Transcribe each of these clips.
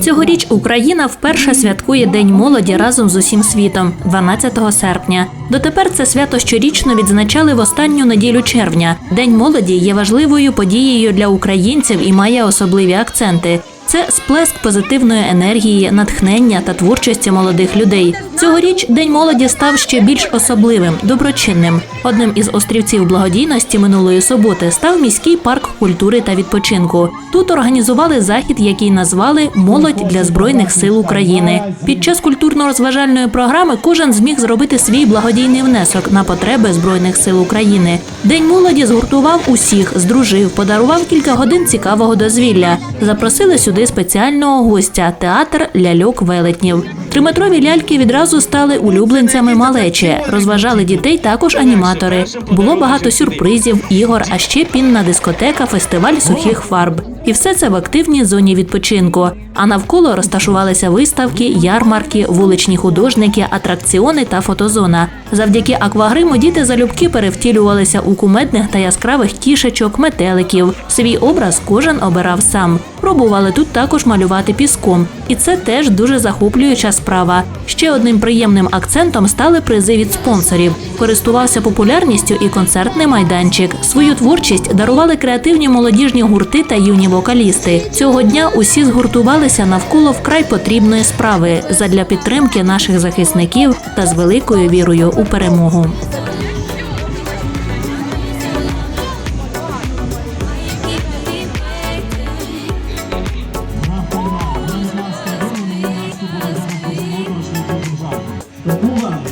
Цьогоріч Україна вперше святкує День молоді разом з усім світом 12 серпня. Дотепер це свято щорічно відзначали в останню неділю червня. День молоді є важливою подією для українців і має особливі акценти. Це сплеск позитивної енергії, натхнення та творчості молодих людей. Цьогоріч День молоді став ще більш особливим, доброчинним. Одним із острівців благодійності минулої суботи став міський парк культури та відпочинку. Тут організували захід, який назвали Молодь для збройних сил України. Під час культурно-розважальної програми кожен зміг зробити свій благодійний внесок на потреби збройних сил України. День молоді згуртував усіх, здружив, подарував кілька годин цікавого дозвілля. Запросили сюди спеціального гостя театр ляльок велетнів. Триметрові ляльки відразу стали улюбленцями малечі. Розважали дітей також аніматори. Було багато сюрпризів, ігор, а ще пінна дискотека, фестиваль сухих фарб. І все це в активній зоні відпочинку. А навколо розташувалися виставки, ярмарки, вуличні художники, атракціони та фотозона. Завдяки аквагриму діти залюбки перевтілювалися у кумедних та яскравих кішечок, метеликів. Свій образ кожен обирав сам. Пробували тут також малювати піском, і це теж дуже захоплююча справа. Ще одним приємним акцентом стали призи від спонсорів. Користувався популярністю і концертний майданчик. Свою творчість дарували креативні молодіжні гурти та юні вокалісти. Цього дня усі згуртувалися навколо вкрай потрібної справи задля підтримки наших захисників та з великою вірою у перемогу.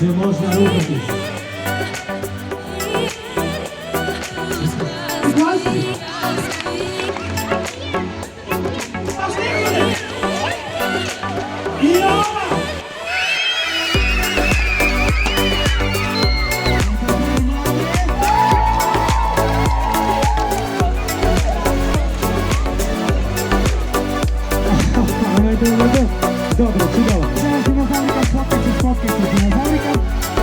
Os irmãos da rua aqui. Dobra. you.